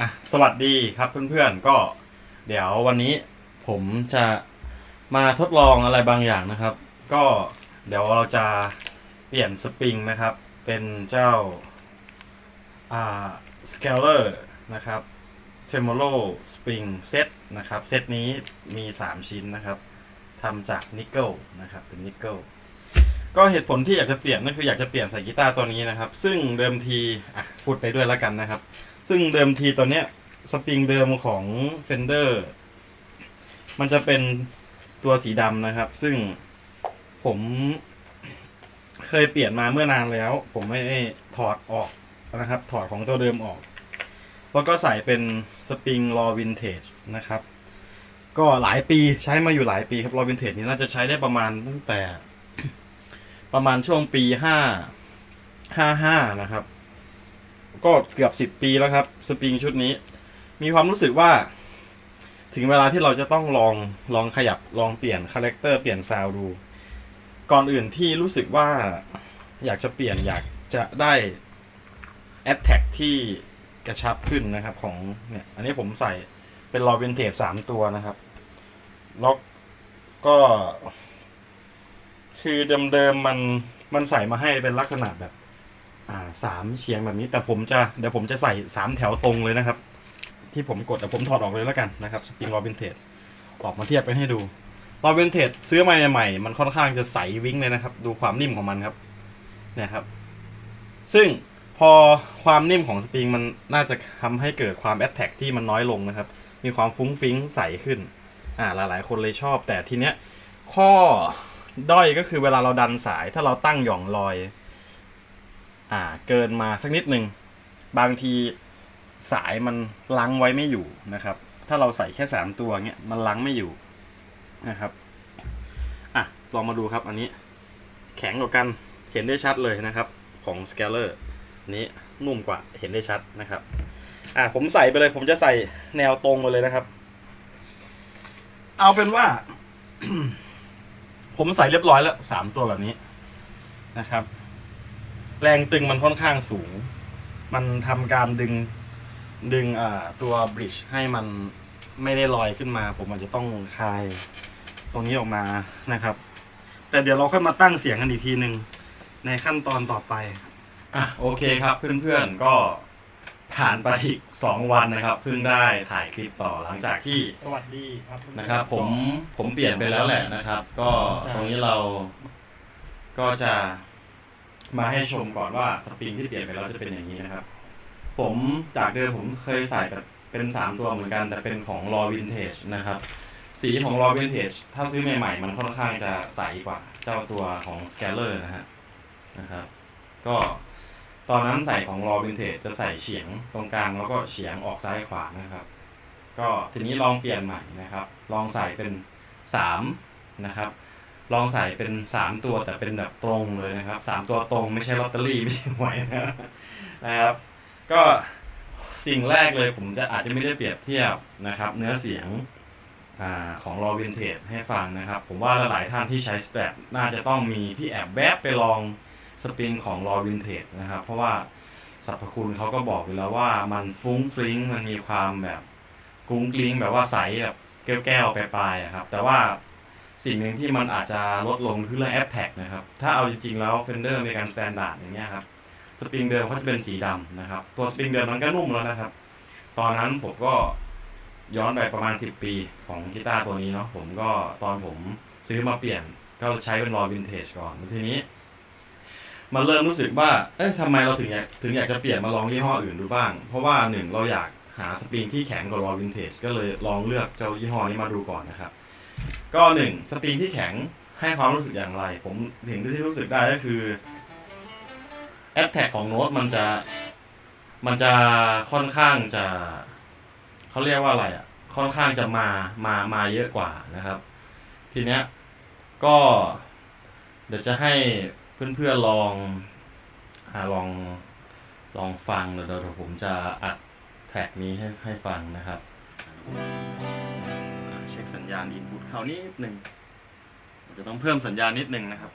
อะสวัสดีครับเพื่อนๆก็เดี๋ยววันนี้ผมจะมาทดลองอะไรบางอย่างนะครับ ก็เดี๋ยวเราจะเปลี่ยนสปริงนะครับ เป็นเจ้าอ่าสเกลเลอร์นะครับเทมโ o สปริงเซตนะครับเซตนี้มี 3 ชิ้นนะครับทำจากนิกเกิลนะครับเป็นนิกเกิลก็เหตุผลที่อยากจะเปลี่ยนนั่นคืออยากจะเปลี่ยนใส่กีตาร์ตัวนี้นะครับ ซึ่งเดิมทีอะพูดไปด้วยแล้วกันนะครับ ซึ่งเดิมทีตัวเนี้ยสปริงเดิมของ Fender มันจะเป็นตัวสีดำนะครับ ซึ่งผมเคยเปลี่ยนมาเมื่อนานแล้ว ผมไม่ได้ถอดออกนะครับ ถอดของตัวเดิมออก แล้วก็ใส่เป็นสปริงรอวินเทจนะครับ ก็หลายปีใช้มาอยู่หลายปีครับรอวินเทจนี้น่าจะใช้ได้ประมาณตั้งแต่ ประมาณช่วงปีห้าห้าห้านะครับ ก็เกือบสิบปีแล้วครับ สปริงชุดนี้ มีความรู้สึกว่า ถึงเวลาที่เราจะต้องลองลองขยับลองเปลี่ยนคาแรคเตอร์เปลี่ยนซาวดู ก่อนอื่นที่รู้สึกว่าอยากจะเปลี่ยนอยากจะได้แอ t แท็กที่กระชับขึ้นนะครับของเนี่ยอันนี้ผมใส่เป็นรอเวนเทจสามตัวนะครับล้วก็ คือเดิมๆมันมันใส่มาให้เป็นลักษณะแบบ สามเฉียงแบบนี้แต่ผมจะเดี๋ยวผมจะใส่สามแถวตรงเลยนะครับ ที่ผมกดเดี๋ยวผมถอดออกเลยแล้วกันนะครับสปริงรอบินเทจออกมาเทียบกันให้ดูรอบินเทจซื้อมาใหม่ๆมันค่อนข้างจะใสวิ้งเลยนะครับ ดูความนิ่มของมันครับเนี่ยครับ ซึ่งพอความนิ่มของสปริงมันน่าจะทำให้เกิดความแอตแทกที่มันน้อยลงนะครับ มีความฟุ้งฟิ้งใสขึ้นอ่าหลายๆ คนเลยชอบ แต่ทีเนี้ยข้อด้อยก็คือเวลาเราดันสายถ้าเราตั้งหย่องลอย อ่าเกินมาสักนิดหนึ่งบางทีสายมันลังไว้ไม่อยู่นะครับ ถ้าเราใส่แค่สามตัวเงี้ยมันลังไม่อยู่นะครับอะลองมาดูครับอันนี้แข็งกว่ากันเห็นได้ชัดเลยนะครับ ของ s c a l e r นี้นุ่มกว่าเห็นได้ชัดนะครับอะผมใส่ไปเลย ผมจะใส่แนวตรงไปเลยนะครับ เอาเป็นว่า ผมใส่เรียบร้อยแล้วสามตัวแบบนี้นะครับ แรงตึงมันค่อนข้างสูง มันทำการดึงดึงอ่าตัวบริดจ์ให้มันไม่ได้ลอยขึ้นมา ผมอาจจะต้องคลายตรงนี้ออกมานะครับ แต่เดี๋ยวเราค่อยมาตั้งเสียงกันอีกทีหนึ่งในขั้นตอนต่อไป อะโอเคครับเพื่อนๆก็ผ่านไปอีกสองวันนะครับเพิ่งได้ถ่ายคลิปต่อหลังจากที่สวัสดีครับนะครับผมผมเปลี่ยนไปแล้วแหละนะครับ ก็ตรงนี้เราก็จะ มาให้ชมก่อนว่าสปริงที่เปลี่ยนไปแล้วจะเป็นอย่างนี้นะครับ ผมจากเดิมผมเคยใส่แบบเป็นสามตัวเหมือนกันแต่เป็นของรอวินเทจนะครับ สีของรอวินเทจถ้าซื้อใหม่ๆ มันค่อนข้างจะใสกว่าเจ้าตัวของสแกลเลอร์นะฮะนะครับก็ตอนนั้นใส่ของรอวินเทจจะใส่เฉียงตรงกลางแล้วก็เฉียงออกซ้ายขวานะครับ ก็ทีนี้ลองเปลี่ยนใหม่นะครับ ลองใส่เป็นสามนะครับ ลองใส่เป็นสามตัวแต่เป็นแบบตรงเลยนะครับสามตัวตรงไม่ใช่ลอตเตอรี่ไม่ใช่หวยนะครับ ก็สิ่งแรกเลยผมจะอาจจะไม่ได้เปรียบเทียบนะครับ เนื้อเสียงอของรอวินเทจให้ฟังนะครับ ผมว่าหลายๆท่านที่ใช้สแตทน่าจะต้องมีที่แอบแวบไปลองสปริงของรอวินเทจนะครับ เพราะว่าสรรพคุณเขาก็บอกอยู่แล้วว่ามันฟุ้งฟริ้งมันมีความแบบกุ้งกลิ้งแบบว่าใสแบบแก้วๆปลายๆอะครับ แต่ว่า สิ่งหนึ่งที่มันอาจจะลดลงคือเรื่องแอ t แท็กนะครับ ถ้าเอาจริงๆแล้ว Fender ในการสแตนดาร์ดอย่างเงี้ยครับสปริงเดิมเขาจะเป็นสีดำนะครับ ตัวสปริงเดิมมันก็นุ่มแล้วนะครับ ตอนนั้นผมก็ย้อนไปประมาณ 10 ปีของกีตาร์ตัวนี้เนาะผมก็ตอนผมซื้อมาเปลี่ยนก็ใช้เป็นรอวินเทจก่อนทีนี้ มันเริ่มรู้สึกว่า เอ๊ะทำไมเราถึงอยากถึงอยากจะเปลี่ยนมาลองยี่ห้ออื่นดูบ้าง เพราะว่าหนึ่งเราอยากหาสปริงที่แข็งกว่ารอวินเทจก็เลยลองเลือกเจ้ายี่ห้อนี้มาดูก่อนนะครับ ก็หนึ่งสปริงที่แข็งให้ความรู้สึกอย่างไร ผมถึงที่รู้สึกได้ก็คือแอ t แท็กของโน้ตมันจะมันจะค่อนข้างจะเขาเรียกว่าอะไรอะ ค่อนข้างจะมามามาเยอะกว่านะครับ ทีเนี้ยก็ เดี๋ยวจะให้เพื่อนๆลองอลองลองฟังเดี๋ยวเดี๋ยวผมจะอัดแท็กนี้ให้ให้ฟังนะครับ สัญญาณอินพุตเขานิดหนึ่งจะต้องเพิ่มสัญญาณนิดหนึ่งนะครับ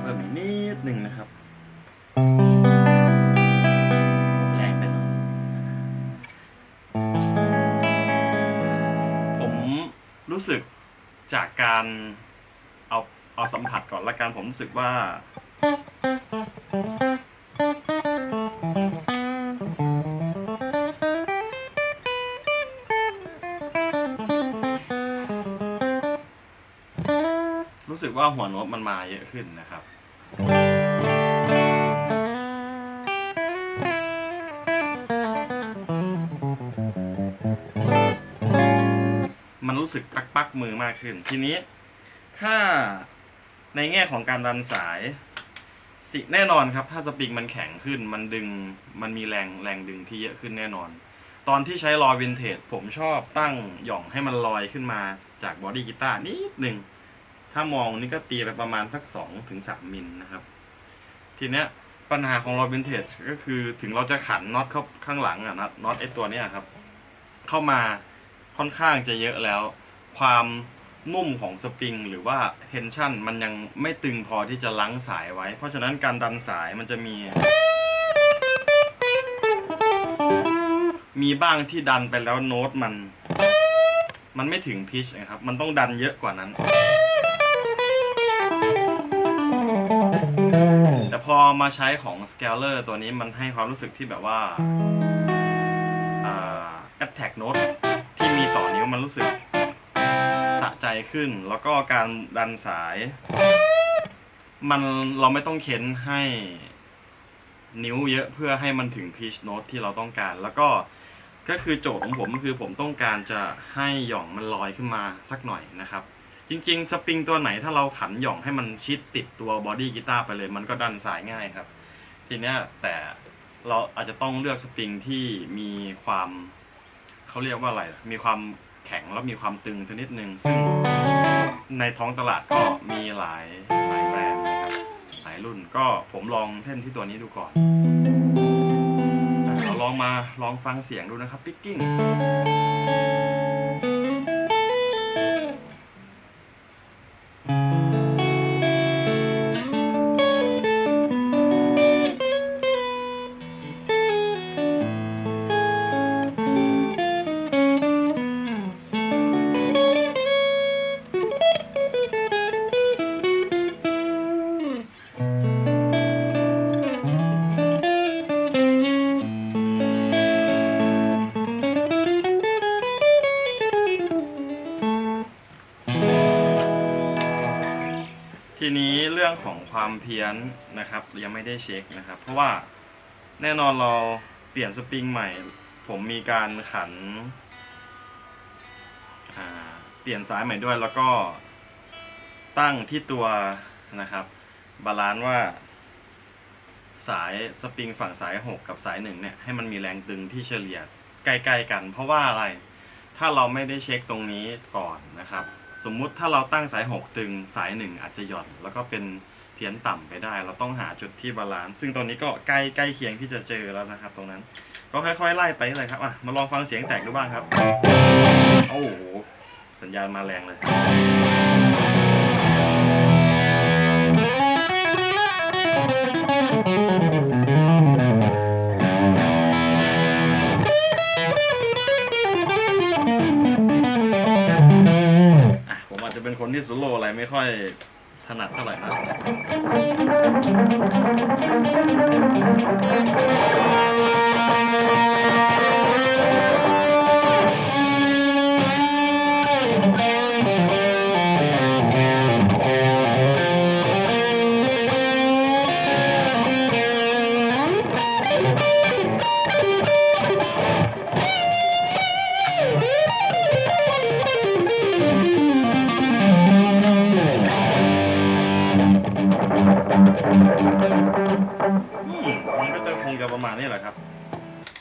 เพิ่มอีกนิดหนึ่งนะครับแรงไปหน่อยผมรู้สึกจากการเอาเอาสัมผัสก่อนละกันผมรู้สึกว่า กว่าหัวโน้ตมันมาเยอะขึ้นนะครับ มันรู้สึกปักปักมือมากขึ้น ทีนี้ถ้าในแง่ของการดันสายสิแน่นอนครับ ถ้าสปริงมันแข็งขึ้น มันดึงมันมีแรงแรงดึงที่เยอะขึ้นแน่นอน ตอนที่ใช้ลอยวินเทจผมชอบตั้งหย่องให้มันลอยขึ้นมาจากบอดี้กีตาร์นิดหนึ่ง ถ้ามองนี่ก็ตีไปประมาณสักสองถึงสามมิลนะครับ ทีเนี้ยปัญหาของลอยวินเทจก็คือถึงเราจะขันน็อตเข้าข้างหลังอะน็อตน็อตไอตัวเนี้ยครับ เข้ามาค่อนข้างจะเยอะแล้ว ความนุ่มของสปริงหรือว่าเทนชันมันยังไม่ตึงพอที่จะลังสายไว้ เพราะฉะนั้นการดันสายมันจะมี มีบ้างที่ดันไปแล้วโน้ตมัน มันไม่ถึงพิชนะครับ มันต้องดันเยอะกว่านั้น อมาใช้ของ Scaler ตัวนี้มันให้ความรู้สึกที่แบบว่าอ่า attack note ที่มีต่อนิ้วมันรู้สึกสะใจขึ้น แล้วก็การดันสาย มันเราไม่ต้องเค้นให้นิ้วเยอะเพื่อให้มันถึง pitch note ที่เราต้องการ แล้วก็ก็คือโจทย์ของผมก็คือผมต้องการจะให้หย่องมันลอยขึ้นมาสักหน่อยนะครับ จริงๆ สปริงตัวไหนถ้าเราขันหย่องให้มันชิดติดตัวบอดี้กีตาร์ไปเลย มันก็ดันสายง่ายครับ ทีเนี้ยแต่เราอาจจะต้องเลือกสปริงที่มีความเขาเรียกว่าอะไร มีความแข็งแล้วมีความตึงสักนิดนึง ซึ่งในท้องตลาดก็มีหลายหลายแบรนด์นะครับ หลายรุ่นก็ผมลองเท่นที่ตัวนี้ดูก่อนเราลองมาลองฟังเสียงดูนะครับ ปิกกิ้ง เรื่องของความเพี้ยนนะครับ ยังไม่ได้เช็คนะครับ เพราะว่าแน่นอนเราเปลี่ยนสปริงใหม่ ผมมีการขันเปลี่ยนสายใหม่ด้วยแล้วก็ตั้งที่ตัวนะครับบาลานซ์ว่า สายสปริงฝั่งสาย 6 กับสาย1เนี่ยให้มันมีแรงตึงที่เฉลี่ยใกล้ๆกัน เพราะว่าอะไรถ้าเราไม่ได้เช็คตรงนี้ก่อนนะครับ สมมุติถ้าเราตั้งสาย 6 ตึงสาย 1 อาจจะหย่อนแล้วก็เป็นเพี้ยนต่ำไปได้ เราต้องหาจุดที่บาลานซ์ซึ่งตอนนี้ก็ใกล้ใกล้เคียงที่จะเจอแล้วนะครับ ตรงนั้น ก็ค่อยๆไล่ไปเลยครับอะมาลองฟังเสียงแตกดูบ้างครับ โอ้โหสัญญาณมาแรงเลย คนที่โซโล่อะไรไม่ค่อยถนัดเท่าไหร่นะอืม มันก็จะคงจะประมาณนี้แหละครับ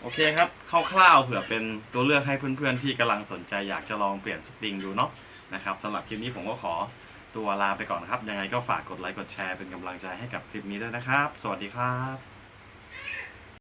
โอเคครับคร่าวๆเผื่อเป็นตัวเลือกให้เพื่อนๆที่กำลังสนใจอยากจะลองเปลี่ยนสปริงดูเนาะนะครับสำหรับคลิปนี้ผมก็ขอตัวลาไปก่อนครับ ยังไงก็ฝากกดไลค์กดแชร์เป็นกำลังใจให้กับคลิปนี้ด้วยนะครับ สวัสดีครับ